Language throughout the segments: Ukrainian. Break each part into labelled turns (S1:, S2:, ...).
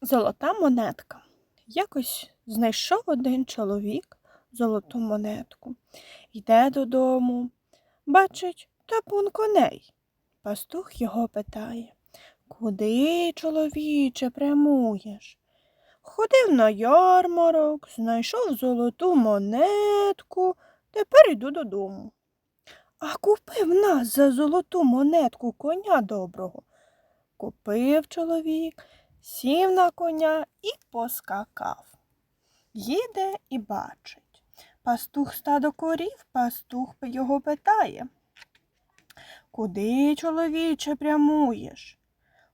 S1: Золота монетка. Якось знайшов один чоловік золоту монетку. Йде додому, бачить табун коней. Пастух його питає Куди, чоловіче, прямуєш? Ходив на ярмарок, знайшов золоту монетку, тепер йду додому. А купив нас за золоту монетку коня доброго. Купив чоловік, сів на коня і поскакав. Їде і бачить. Пастух стадо корів, пастух його питає. Куди, чоловіче, прямуєш?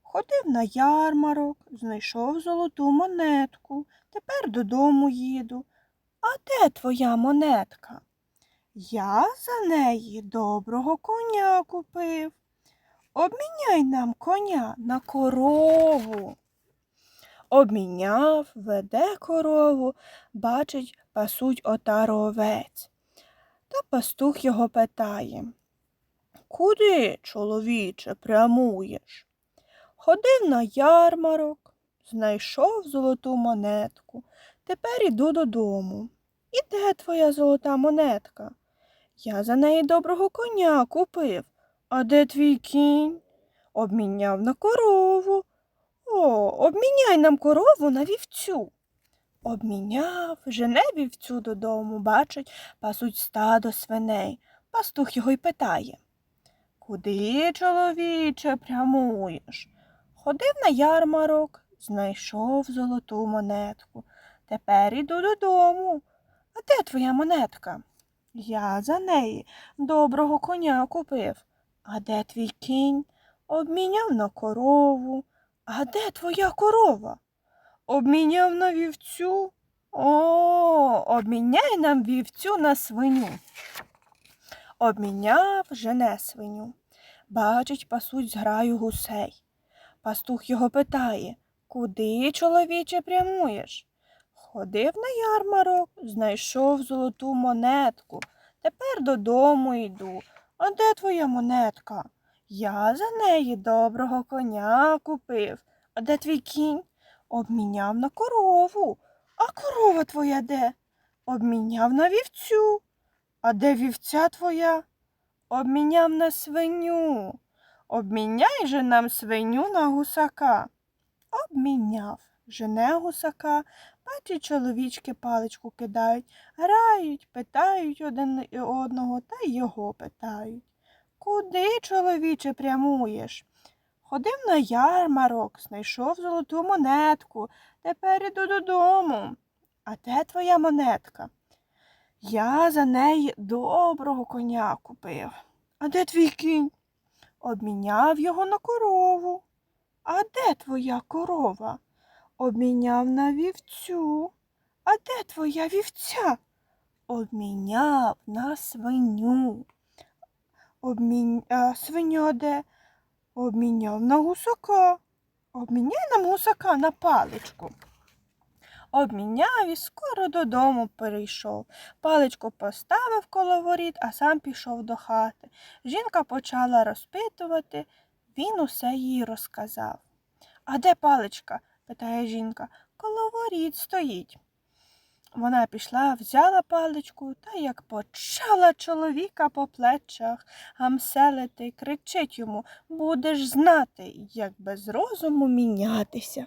S1: Ходив на ярмарок, знайшов золоту монетку, тепер додому їду. А де твоя монетка? Я за неї доброго коня купив. Обміняй нам коня на корову. Обміняв, веде корову, бачить, пасуть отару овець. Та пастух його питає Куди, чоловіче, прямуєш? Ходив на ярмарок, знайшов золоту монетку. Тепер іду додому. І де твоя золота монетка? Я за неї доброго коня купив. А де твій кінь? Обміняв на корову. О, обміняй нам корову на вівцю. Обміняв, жене вівцю додому, бачить, пасуть стадо свиней. Пастух його й питає. Куди, чоловіче, прямуєш? Ходив на ярмарок, знайшов золоту монетку. Тепер іду додому. А де твоя монетка? Я за неї доброго коня купив. А де твій кінь? Обміняв на корову. А де твоя корова? Обміняв на вівцю. О, обміняй нам вівцю на свиню. Обміняв жене свиню. Бачить, пасуть зграю гусей. Пастух його питає Куди, чоловіче, прямуєш? Ходив на ярмарок, знайшов золоту монетку. Тепер додому йду. А де твоя монетка? Я за неї доброго коня купив. А де твій кінь? Обміняв на корову. А корова твоя де? Обміняв на вівцю. А де вівця твоя? Обміняв на свиню. Обміняй же нам свиню на гусака. Обміняв. Жене гусака, бачить, чоловічки паличку кидають, грають, питають один одного та його питають. Куди, чоловіче, прямуєш? Ходив на ярмарок, знайшов золоту монетку, тепер іду додому. А де твоя монетка? Я за неї доброго коня купив. А де твій кінь? Обміняв його на корову. А де твоя корова? Обміняв на вівцю. А де твоя вівця? Обміняв на свиню. Обмін... А свиня де? Обміняв на гусака. Обміняй нам гусака на паличку. Обміняв і скоро додому перейшов. Паличку поставив коло воріт, а сам пішов до хати. Жінка почала розпитувати, він усе їй розказав. А де паличка? питає жінка. Коло воріт стоїть. Вона пішла, взяла паличку та як почала чоловіка по плечах гамселити, кричить йому Будеш знати, як без розуму мінятися.